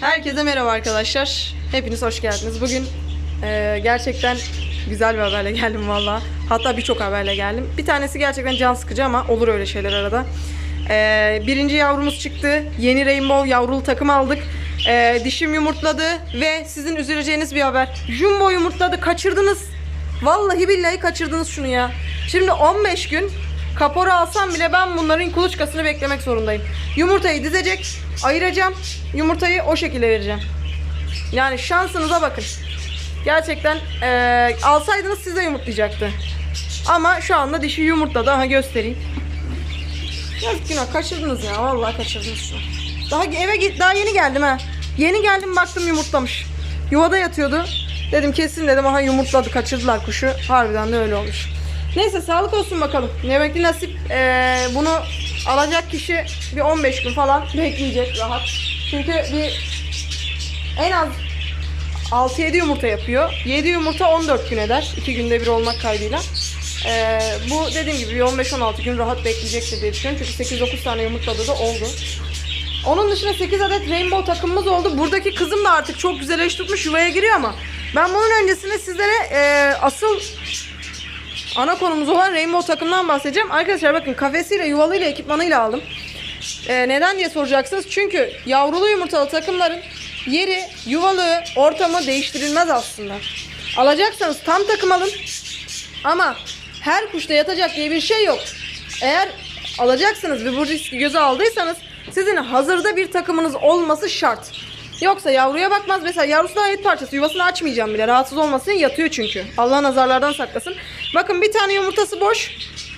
Herkese merhaba arkadaşlar. Hepiniz hoş geldiniz. Bugün e, gerçekten güzel bir haberle geldim valla. Hatta birçok haberle geldim. Bir tanesi gerçekten can sıkıcı ama olur öyle şeyler arada. E, birinci yavrumuz çıktı. Yeni Rainbow yavrulu takım aldık. E, dişim yumurtladı ve sizin üzüleceğiniz bir haber. Jumbo yumurtladı. Kaçırdınız. Vallahi billahi kaçırdınız şunu ya. Şimdi 15 gün Kapora alsam bile ben bunların kuluçkasını beklemek zorundayım. Yumurtayı dizecek, ayıracağım. Yumurtayı o şekilde vereceğim. Yani şansınıza bakın. Gerçekten eee, alsaydınız siz de yumurtlayacaktı. Ama şu anda dişi yumurtladı. Aha göstereyim. Yazık günah kaçırdınız ya. Vallahi kaçırdınız şu. Daha eve git daha yeni geldim ha. Yeni geldim baktım yumurtlamış. Yuvada yatıyordu. Dedim kesin dedim aha yumurtladı kaçırdılar kuşu. Harbiden de öyle olmuş. Neyse sağlık olsun bakalım. Yemekli nasip eee, bunu alacak kişi bir 15 gün falan bekleyecek rahat. Çünkü bir en az 6-7 yumurta yapıyor. 7 yumurta 14 gün eder. 2 günde bir olmak kaydıyla. Ee, bu dediğim gibi bir 15-16 gün rahat bekleyecektir diye düşünüyorum. Çünkü 8-9 tane yumurtladığı da oldu. Onun dışında 8 adet rainbow takımımız oldu. Buradaki kızım da artık çok güzel eş tutmuş yuvaya giriyor ama ben bunun öncesinde sizlere e, asıl ana konumuz olan rainbow takımdan bahsedeceğim. Arkadaşlar bakın kafesiyle, yuvalıyla, ekipmanıyla aldım. Ee, neden diye soracaksınız. Çünkü yavrulu yumurtalı takımların yeri, yuvalığı, ortamı değiştirilmez aslında. Alacaksanız tam takım alın. Ama her kuşta yatacak diye bir şey yok. Eğer alacaksınız ve bu riski göze aldıysanız sizin hazırda bir takımınız olması şart. Yoksa yavruya bakmaz. Mesela yavrusu da et parçası. Yuvasını açmayacağım bile. Rahatsız olmasın. Yatıyor çünkü. Allah nazarlardan saklasın. Bakın bir tane yumurtası boş.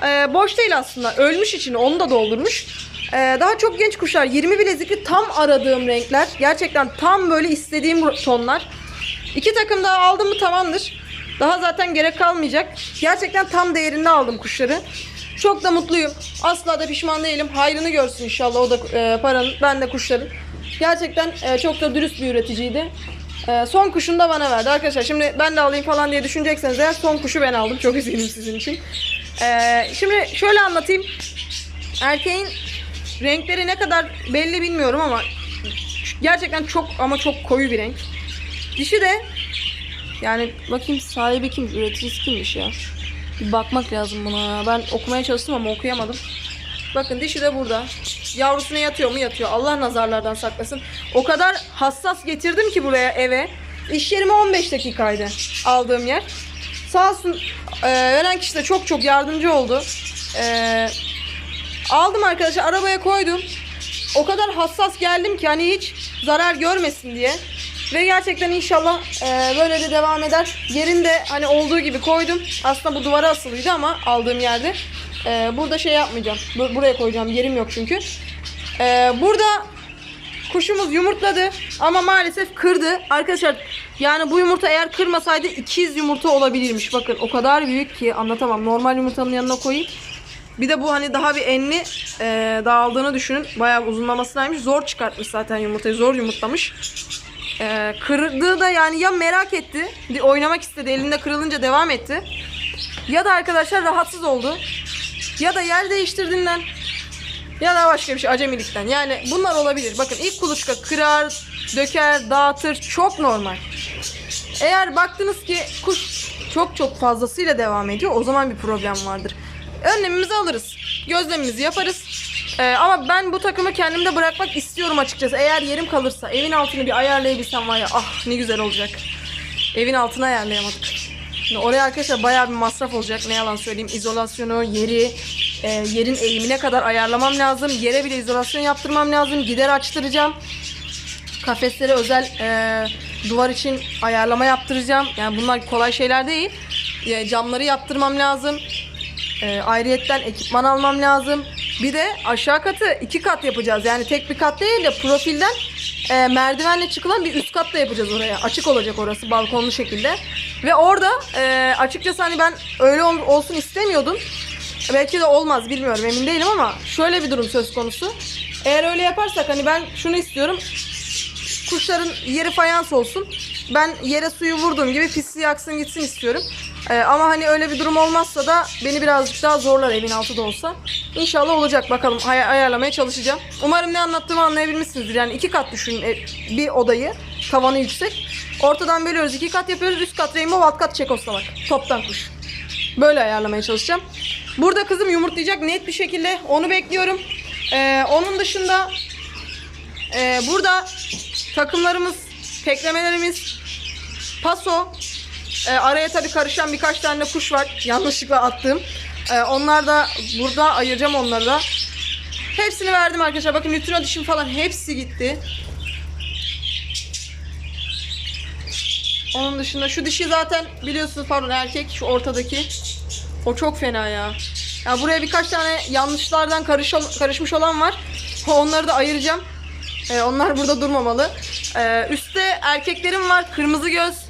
Ee, boş değil aslında. Ölmüş içini. Onu da doldurmuş. Ee, daha çok genç kuşlar. 20 bilezikli tam aradığım renkler. Gerçekten tam böyle istediğim tonlar. İki takım daha aldım mı tamamdır. Daha zaten gerek kalmayacak. Gerçekten tam değerinde aldım kuşları. Çok da mutluyum. Asla da pişman değilim. Hayrını görsün inşallah o da e, paranın. Ben de kuşların. Gerçekten e, çok da dürüst bir üreticiydi. E, son kuşunu da bana verdi. Arkadaşlar şimdi ben de alayım falan diye düşünecekseniz eğer son kuşu ben aldım. Çok üzgünüm sizin için. E, şimdi şöyle anlatayım. Erkeğin renkleri ne kadar belli bilmiyorum ama gerçekten çok ama çok koyu bir renk. Dişi de yani bakayım sahibi kim, üreticisi kimmiş ya. Bir bakmak lazım buna. Ben okumaya çalıştım ama okuyamadım. Bakın dişi de burada. Yavrusuna yatıyor mu yatıyor. Allah nazarlardan saklasın. O kadar hassas getirdim ki buraya eve. İş yerime 15 dakikaydı aldığım yer. Sağ olsun e, veren kişi de çok çok yardımcı oldu. E, aldım arkadaşlar arabaya koydum. O kadar hassas geldim ki hani hiç zarar görmesin diye. Ve gerçekten inşallah e, böyle de devam eder. Yerinde hani olduğu gibi koydum. Aslında bu duvara asılıydı ama aldığım yerde. E, burada şey yapmayacağım. Bu- buraya koyacağım. Yerim yok çünkü. E, burada kuşumuz yumurtladı ama maalesef kırdı. Arkadaşlar yani bu yumurta eğer kırmasaydı 200 yumurta olabilirmiş. Bakın o kadar büyük ki anlatamam. Normal yumurtanın yanına koyayım. Bir de bu hani daha bir enli e, dağıldığını düşünün. Bayağı uzunlamasınaymış. Zor çıkartmış zaten yumurtayı. Zor yumurtlamış. E, kırdığı da yani ya merak etti. Oynamak istedi. Elinde kırılınca devam etti. Ya da arkadaşlar rahatsız oldu. Ya da yer değiştirdiğinden. Ya da başka bir şey acemilikten. Yani bunlar olabilir. Bakın ilk kuluçka kırar, döker, dağıtır. Çok normal. Eğer baktınız ki kuş çok çok fazlasıyla devam ediyor o zaman bir problem vardır. Önlemimizi alırız. Gözlemimizi yaparız. Ee, ama ben bu takımı kendimde bırakmak istiyorum açıkçası. Eğer yerim kalırsa evin altını bir ayarlayabilsem var ya ah ne güzel olacak. Evin altını ayarlayamadık. Şimdi oraya arkadaşlar bayağı bir masraf olacak ne yalan söyleyeyim. İzolasyonu, yeri, e, yerin eğimine kadar ayarlamam lazım. Yere bile izolasyon yaptırmam lazım. Gider açtıracağım. Kafeslere özel e, duvar için ayarlama yaptıracağım. Yani bunlar kolay şeyler değil. E, camları yaptırmam lazım. E, ayrıyetten ekipman almam lazım. Bir de aşağı katı iki kat yapacağız. Yani tek bir kat değil de profilden e, merdivenle çıkılan bir üst kat da yapacağız oraya. Açık olacak orası balkonlu şekilde. Ve orada e, açıkçası hani ben öyle ol- olsun istemiyordum. Belki de olmaz bilmiyorum emin değilim ama şöyle bir durum söz konusu. Eğer öyle yaparsak hani ben şunu istiyorum. Kuşların yeri fayans olsun. Ben yere suyu vurduğum gibi pisliği aksın gitsin istiyorum. Ee, ama hani öyle bir durum olmazsa da beni birazcık daha zorlar evin altı da olsa. İnşallah olacak bakalım ay- ayarlamaya çalışacağım. Umarım ne anlattığımı anlayabilmişsinizdir. Yani iki kat düşünün e, bir odayı tavanı yüksek. Ortadan bölüyoruz iki kat yapıyoruz üst kat rainbow alt kat çekoslovak. Toptan kuş. Böyle ayarlamaya çalışacağım. Burada kızım yumurtlayacak net bir şekilde onu bekliyorum. Ee, onun dışında ee, burada takımlarımız, teklemelerimiz, paso, ee, araya tabii karışan birkaç tane kuş var yanlışlıkla attığım. Ee, onlar da burada ayıracağım onları da. Hepsini verdim arkadaşlar. Bakın nütrino dişim falan hepsi gitti. Onun dışında şu dişi zaten biliyorsunuz pardon erkek şu ortadaki. O çok fena ya. Ya buraya birkaç tane yanlışlardan karış, karışmış olan var. Onları da ayıracağım. Ee, onlar burada durmamalı. Ee, üstte erkeklerim var. Kırmızı göz.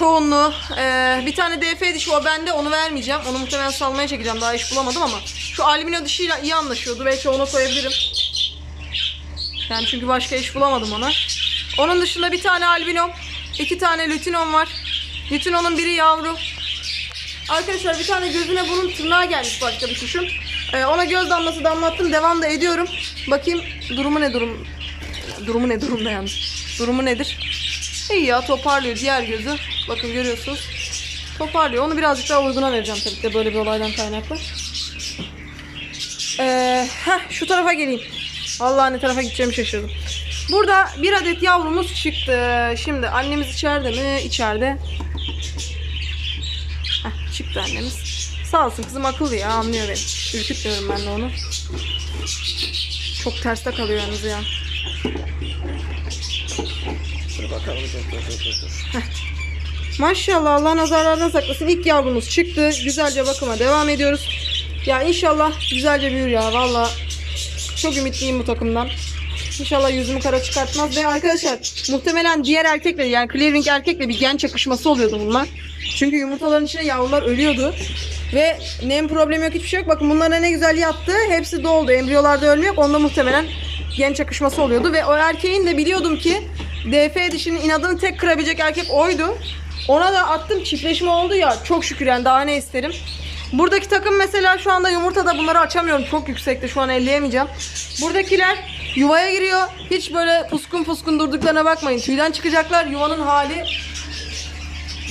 Çoğunluğu. Ee, bir tane DF dişi o bende. Onu vermeyeceğim. Onu muhtemelen salmaya çekeceğim. Daha iş bulamadım ama. Şu albino dişiyle iyi anlaşıyordu. Belki onu koyabilirim. Yani çünkü başka iş bulamadım ona. Onun dışında bir tane albinom. iki tane lütinom var. Lütinonun biri yavru. Arkadaşlar bir tane gözüne bunun tırnağı gelmiş başka bir kuşun. Ee, ona göz damlası damlattım. Devam da ediyorum. Bakayım durumu ne durum? Durumu ne durumda yalnız? Durumu nedir? İyi ya toparlıyor diğer gözü. Bakın görüyorsunuz. Toparlıyor. Onu birazcık daha uyguna vereceğim tabii ki de böyle bir olaydan kaynaklı. Ee, heh, şu tarafa geleyim. Vallahi ne tarafa gideceğimi şaşırdım. Burada bir adet yavrumuz çıktı. Şimdi annemiz içeride mi? İçeride. Heh, çıktı annemiz. Sağ olsun kızım akıllı ya anlıyor beni. Ürkütmüyorum ben de onu. Çok terste kalıyor yalnız ya. Dur bakalım dur dur dur dur. Maşallah Allah nazarlardan saklasın. İlk yavrumuz çıktı. Güzelce bakıma devam ediyoruz. Ya inşallah güzelce büyür ya valla. Çok ümitliyim bu takımdan. İnşallah yüzümü kara çıkartmaz. Ve arkadaşlar muhtemelen diğer erkekle yani clearing erkekle bir gen çakışması oluyordu bunlar. Çünkü yumurtaların içine yavrular ölüyordu. Ve nem problemi yok hiçbir şey yok. Bakın bunlara ne güzel yattı. Hepsi doldu. Embriyolarda ölme yok. Onda muhtemelen gen çakışması oluyordu. Ve o erkeğin de biliyordum ki DF dişinin inadını tek kırabilecek erkek oydu. Ona da attım çiftleşme oldu ya. Çok şükür yani daha ne isterim. Buradaki takım mesela şu anda yumurtada bunları açamıyorum. Çok yüksekte şu an elleyemeyeceğim. Buradakiler yuvaya giriyor. Hiç böyle puskun puskun durduklarına bakmayın. Tüyden çıkacaklar. Yuvanın hali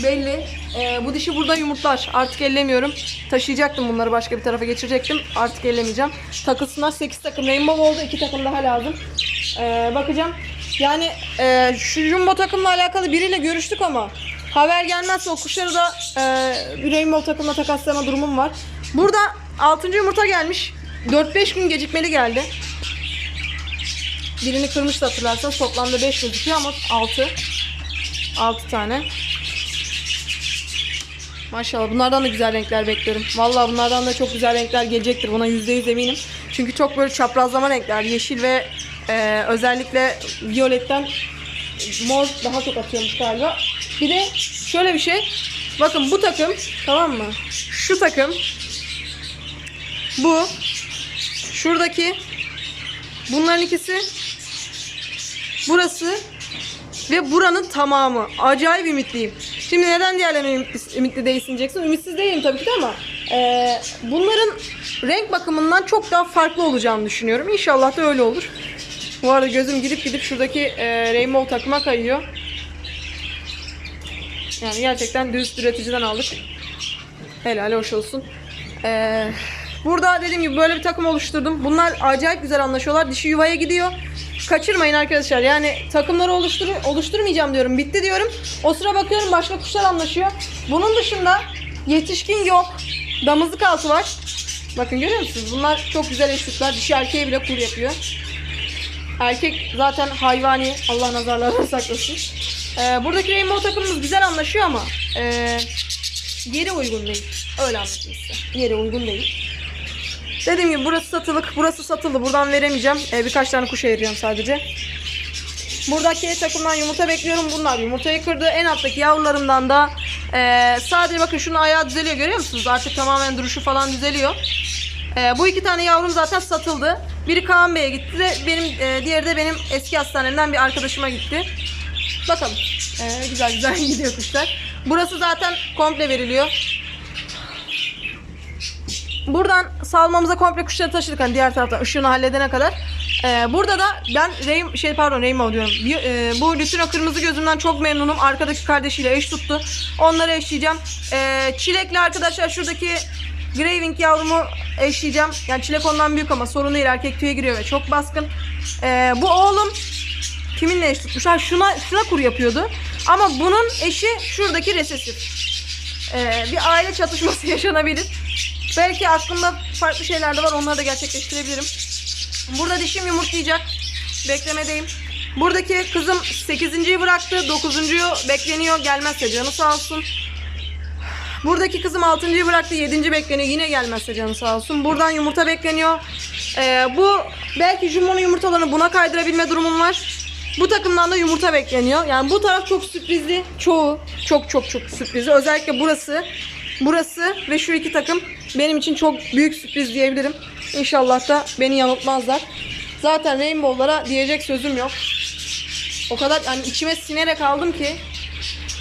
belli. Ee, bu dişi burada yumurtlar. Artık ellemiyorum. Taşıyacaktım bunları başka bir tarafa geçirecektim. Artık ellemeyeceğim. Takısına 8 takım rainbow oldu. 2 takım daha lazım. Ee, bakacağım. Yani e, şu jumbo takımla alakalı biriyle görüştük ama haber gelmezse o kuşları da e, rainbow takımla takaslama durumum var. Burada 6. yumurta gelmiş. 4-5 gün gecikmeli geldi. Birini kırmıştı hatırlarsanız. Toplamda 5 gözüküyor ama 6. 6 tane. Maşallah bunlardan da güzel renkler bekliyorum. Vallahi bunlardan da çok güzel renkler gelecektir. Buna %100 eminim. Çünkü çok böyle çaprazlama renkler. Yeşil ve e, özellikle violetten mor daha çok atıyormuş galiba. Bir de şöyle bir şey. Bakın bu takım tamam mı? Şu takım bu şuradaki bunların ikisi burası ve buranın tamamı. Acayip ümitliyim. Şimdi neden diğerlerine ümitli, ümitli değilsin diyeceksin. Ümitsiz değilim tabii ki de ama e, bunların renk bakımından çok daha farklı olacağını düşünüyorum. İnşallah da öyle olur. Bu arada gözüm gidip gidip şuradaki e, Rainbow takıma kayıyor. Yani gerçekten dürüst üreticiden aldık. Helal hoş olsun. Ee, burada dediğim gibi böyle bir takım oluşturdum. Bunlar acayip güzel anlaşıyorlar. Dişi yuvaya gidiyor. Kaçırmayın arkadaşlar. Yani takımları oluştur oluşturmayacağım diyorum. Bitti diyorum. O sıra bakıyorum başka kuşlar anlaşıyor. Bunun dışında yetişkin yok. Damızlık altı var. Bakın görüyor musunuz? Bunlar çok güzel eşlikler. Dişi erkeğe bile kur yapıyor. Erkek zaten hayvani. Allah nazarlardan saklasın. Ee, buradaki rainbow takımımız güzel anlaşıyor ama e, yeri uygun değil. Öyle anlatayım size. Yeri uygun değil. Dediğim gibi burası satılık. Burası satıldı. Buradan veremeyeceğim. Ee, birkaç tane kuş ayıracağım sadece. Buradaki takımdan yumurta bekliyorum. Bunlar yumurtayı kırdı. En alttaki yavrularımdan da e, sadece bakın şunun ayağı düzeliyor görüyor musunuz? Artık tamamen duruşu falan düzeliyor. Ee, bu iki tane yavrum zaten satıldı. Biri Kaan Bey'e gitti de benim e, diğeri de benim eski hastanemden bir arkadaşıma gitti. Bakalım. Ee, güzel güzel gidiyor kuşlar. Burası zaten komple veriliyor. Buradan salmamıza komple kuşları taşıdık hani diğer taraftan ışığını halledene kadar. Ee, burada da ben Rain, şey pardon Rainbow diyorum. E, bu Lütino kırmızı gözümden çok memnunum. Arkadaki kardeşiyle eş tuttu. Onları eşleyeceğim. Ee, çilekli arkadaşlar şuradaki Graving yavrumu eşleyeceğim. Yani çilek ondan büyük ama sorun değil. Erkek tüye giriyor ve çok baskın. Ee, bu oğlum kiminle eş tutmuş? Ha şuna, şuna kur yapıyordu. Ama bunun eşi şuradaki resesif. Ee, bir aile çatışması yaşanabilir. Belki aklımda farklı şeyler de var. Onları da gerçekleştirebilirim. Burada dişim yumurtlayacak. Beklemedeyim. Buradaki kızım 8.yi bıraktı. 9.yu bekleniyor. Gelmezse canı sağ olsun. Buradaki kızım 6.yı bıraktı. 7. bekleniyor. Yine gelmezse canı sağ olsun. Buradan yumurta bekleniyor. Ee, bu belki Jumbo'nun yumurtalarını buna kaydırabilme durumum var. Bu takımdan da yumurta bekleniyor. Yani bu taraf çok sürprizli. Çoğu çok çok çok sürprizli. Özellikle burası. Burası ve şu iki takım benim için çok büyük sürpriz diyebilirim. İnşallah da beni yanıltmazlar. Zaten Rainbow'lara diyecek sözüm yok. O kadar yani içime sinerek aldım ki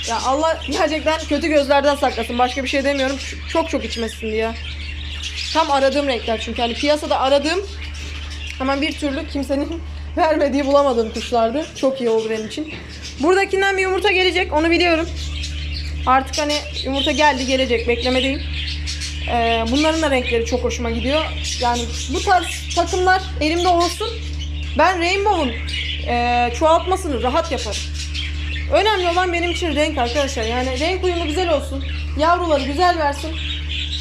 ya Allah gerçekten kötü gözlerden saklasın. Başka bir şey demiyorum. Çok çok içime sindi ya. Tam aradığım renkler çünkü hani piyasada aradığım ama bir türlü kimsenin vermediği bulamadığım kuşlardı. Çok iyi oldu benim için. Buradakinden bir yumurta gelecek onu biliyorum. Artık hani yumurta geldi gelecek beklemedeyim. Ee, bunların da renkleri çok hoşuma gidiyor. Yani bu tarz takımlar elimde olsun. Ben Rainbow'un e, çoğaltmasını rahat yaparım. Önemli olan benim için renk arkadaşlar. Yani renk uyumu güzel olsun. Yavruları güzel versin.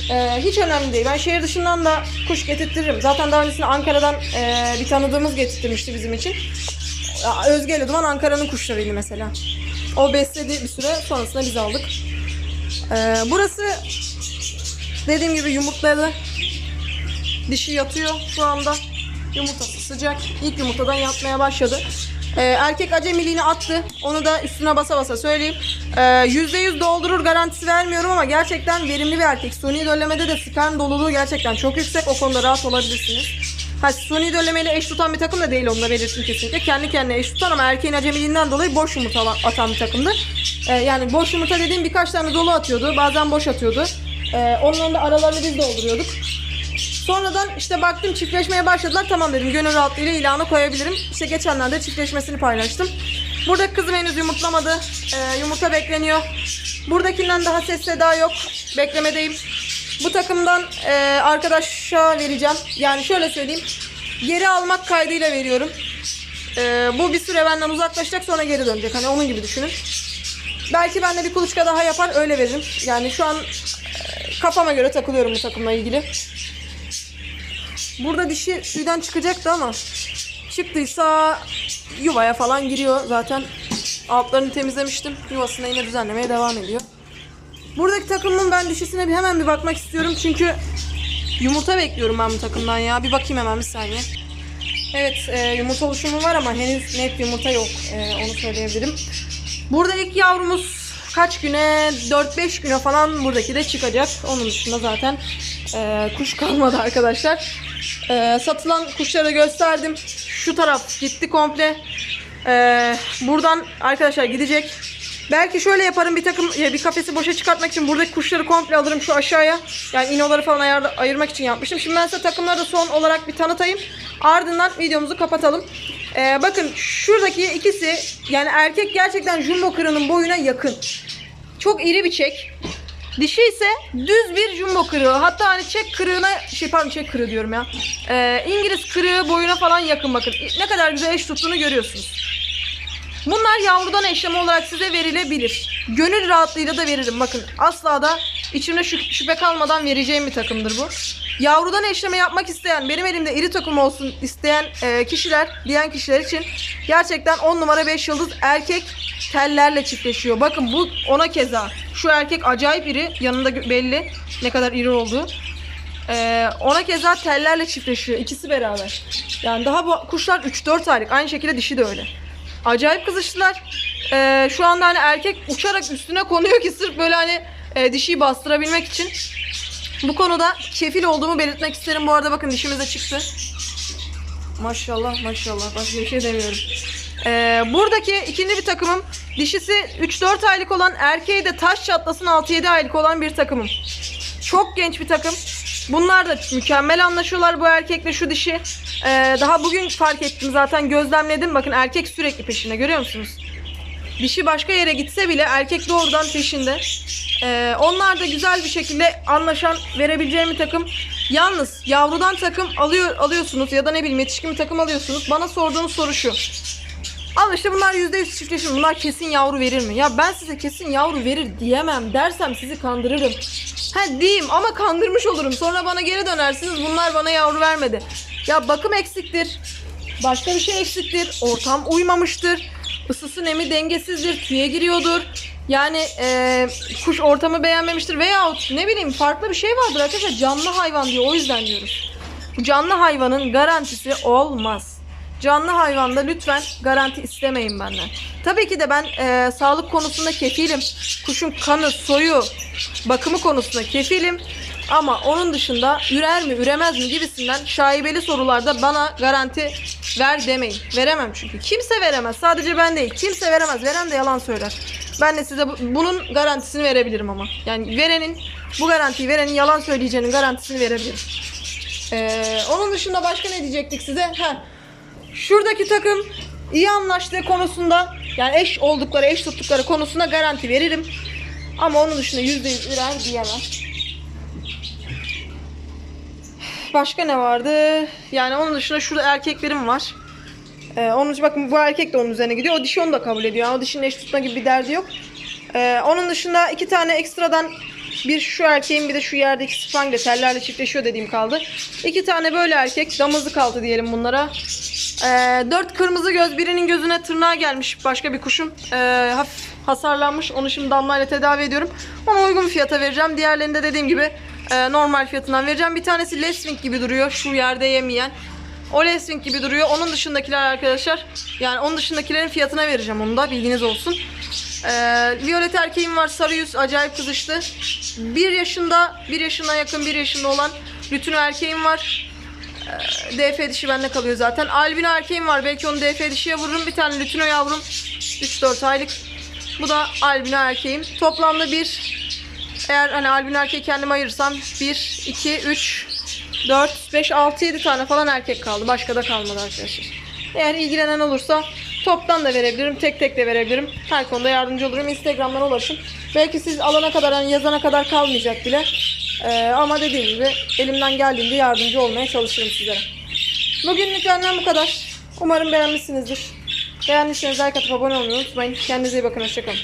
Ee, hiç önemli değil. Ben şehir dışından da kuş getirtirim. Zaten daha öncesinde Ankara'dan e, bir tanıdığımız getirtmişti bizim için. Özge ile Duman Ankara'nın kuşlarıydı mesela. O besledi bir süre. Sonrasında biz aldık. Ee, burası dediğim gibi yumurtladı. Dişi yatıyor şu anda. Yumurtası sıcak. İlk yumurtadan yatmaya başladı. Ee, erkek acemiliğini attı. Onu da üstüne basa basa söyleyeyim. Ee, %100 doldurur garantisi vermiyorum ama gerçekten verimli bir erkek. Suni döllemede de sperm doluluğu gerçekten çok yüksek. O konuda rahat olabilirsiniz. Ha, suni döllemeyle eş tutan bir takım da değil onu da kesinlikle. Kendi kendine eş tutan ama erkeğin acemiliğinden dolayı boş yumurta atan bir takımdı. Ee, yani boş yumurta dediğim birkaç tane dolu atıyordu. Bazen boş atıyordu. Ee, onların da aralarını biz dolduruyorduk. Sonradan işte baktım çiftleşmeye başladılar. Tamam dedim gönül rahatlığıyla ilana koyabilirim. İşte geçenlerde çiftleşmesini paylaştım. Buradaki kızım henüz yumurtlamadı. Ee, yumurta bekleniyor. Buradakinden daha ses seda yok. Beklemedeyim. Bu takımdan e, arkadaşa vereceğim. Yani şöyle söyleyeyim. Geri almak kaydıyla veriyorum. Ee, bu bir süre benden uzaklaşacak sonra geri dönecek. Hani onun gibi düşünün. Belki ben de bir kuluçka daha yapar öyle veririm. Yani şu an e, kafama göre takılıyorum bu takımla ilgili. Burada dişi tüyden çıkacaktı ama çıktıysa yuvaya falan giriyor zaten. Altlarını temizlemiştim. Yuvasını yine düzenlemeye devam ediyor. Buradaki takımın ben dişisine bir hemen bir bakmak istiyorum. Çünkü yumurta bekliyorum ben bu takımdan ya. Bir bakayım hemen bir saniye. Evet e, yumurta oluşumu var ama henüz net yumurta yok. E, onu söyleyebilirim. Burada ilk yavrumuz kaç güne 4-5 güne falan buradaki de çıkacak. Onun dışında zaten e, kuş kalmadı arkadaşlar. E, satılan kuşları gösterdim. Şu taraf gitti komple. E, buradan arkadaşlar gidecek. Belki şöyle yaparım bir takım bir kafesi boşa çıkartmak için buradaki kuşları komple alırım şu aşağıya. Yani inoları falan ayarla, ayırmak için yapmıştım. Şimdi ben size takımları son olarak bir tanıtayım. Ardından videomuzu kapatalım. Ee, bakın şuradaki ikisi yani erkek gerçekten jumbo kırığının boyuna yakın. Çok iri bir çek. Dişi ise düz bir jumbo kırığı. Hatta hani çek kırığına şey pardon çek kırığı diyorum ya. Ee, İngiliz kırığı boyuna falan yakın bakın. Ne kadar güzel eş tuttuğunu görüyorsunuz. Bunlar yavrudan eşleme olarak size verilebilir. Gönül rahatlığıyla da veririm. Bakın asla da içimde şü- şüphe kalmadan vereceğim bir takımdır bu. Yavrudan eşleme yapmak isteyen, benim elimde iri takım olsun isteyen e, kişiler, diyen kişiler için gerçekten 10 numara 5 yıldız erkek tellerle çiftleşiyor. Bakın bu ona keza. Şu erkek acayip iri. Yanında belli ne kadar iri olduğu. Ee, ona keza tellerle çiftleşiyor. ikisi beraber. Yani daha bu kuşlar 3-4 aylık. Aynı şekilde dişi de öyle. Acayip kızıştılar. Ee, şu anda hani erkek uçarak üstüne konuyor ki sırf böyle hani e, dişiyi bastırabilmek için. Bu konuda kefil olduğumu belirtmek isterim. Bu arada bakın dişimiz de çıktı. Maşallah maşallah. Başka bir şey demiyorum. Ee, buradaki ikinci bir takımım dişisi 3-4 aylık olan erkeği de taş çatlasın 6-7 aylık olan bir takımım. Çok genç bir takım. Bunlar da mükemmel anlaşıyorlar bu erkekle şu dişi. Ee, daha bugün fark ettim zaten gözlemledim. Bakın erkek sürekli peşinde görüyor musunuz? Dişi başka yere gitse bile erkek doğrudan peşinde. Ee, onlar da güzel bir şekilde anlaşan verebileceğim bir takım. Yalnız yavrudan takım alıyor alıyorsunuz ya da ne bileyim yetişkin bir takım alıyorsunuz. Bana sorduğunuz soru şu. Al işte bunlar %100 çiftleşim. Bunlar kesin yavru verir mi? Ya ben size kesin yavru verir diyemem. Dersem sizi kandırırım. Ha diyeyim ama kandırmış olurum. Sonra bana geri dönersiniz. Bunlar bana yavru vermedi. Ya bakım eksiktir. Başka bir şey eksiktir. Ortam uymamıştır. Isısı nemi dengesizdir. Tüye giriyordur. Yani eee, kuş ortamı beğenmemiştir. Veyahut ne bileyim farklı bir şey vardır arkadaşlar. Canlı hayvan diyor. O yüzden diyoruz. Bu canlı hayvanın garantisi olmaz. Canlı hayvanda lütfen garanti istemeyin benden. Tabii ki de ben eee, sağlık konusunda kefilim. Kuşun kanı, soyu, bakımı konusunda kefilim. Ama onun dışında ürer mi, üremez mi gibisinden şaibeli sorularda bana garanti ver demeyin. Veremem çünkü. Kimse veremez. Sadece ben değil. Kimse veremez. Veren de yalan söyler. Ben de size bu- bunun garantisini verebilirim ama. Yani verenin, bu garantiyi verenin yalan söyleyeceğinin garantisini verebilirim. Ee, onun dışında başka ne diyecektik size? Ha, şuradaki takım iyi anlaştığı konusunda yani eş oldukları, eş tuttukları konusunda garanti veririm. Ama onun dışında %100 ürer diyemem. Başka ne vardı? Yani onun dışında şurada erkeklerim var. Ee, onun için bakın bu erkek de onun üzerine gidiyor. O dişi onu da kabul ediyor. O dişinin eş tutma gibi bir derdi yok. Ee, onun dışında iki tane ekstradan bir şu erkeğin bir de şu yerdeki spangle tellerle çiftleşiyor dediğim kaldı. İki tane böyle erkek damızlık kaldı diyelim bunlara. Ee, dört kırmızı göz birinin gözüne tırnağı gelmiş başka bir kuşun. Ee, hafif hasarlanmış. Onu şimdi damlayla tedavi ediyorum. Ona uygun fiyata vereceğim. Diğerlerini de dediğim gibi e, normal fiyatından vereceğim. Bir tanesi Leswing gibi duruyor. Şu yerde yemeyen. O Leswing gibi duruyor. Onun dışındakiler arkadaşlar. Yani onun dışındakilerin fiyatına vereceğim onu da. Bilginiz olsun. Ee, Violet erkeğim var. Sarı yüz. Acayip kızıştı. Bir yaşında, bir yaşına yakın bir yaşında olan Lütünü erkeğim var. Ee, DF dişi bende kalıyor zaten. Albino erkeğim var. Belki onu DF dişiye vururum. Bir tane Lütino yavrum. 3-4 aylık. Bu da albino erkeğim. Toplamda bir eğer hani albino erkeği kendim ayırırsam 1, 2, 3, 4, 5, 6, 7 tane falan erkek kaldı. Başka da kalmadı arkadaşlar. Eğer ilgilenen olursa toptan da verebilirim, tek tek de verebilirim. Her konuda yardımcı olurum. Instagram'dan ulaşın. Belki siz alana kadar, hani yazana kadar kalmayacak bile. Ee, ama dediğim gibi elimden geldiğince yardımcı olmaya çalışırım sizlere. Bugünlük benden bu kadar. Umarım beğenmişsinizdir. Beğendiyseniz like atıp abone olmayı unutmayın. Kendinize iyi bakın. Hoşçakalın.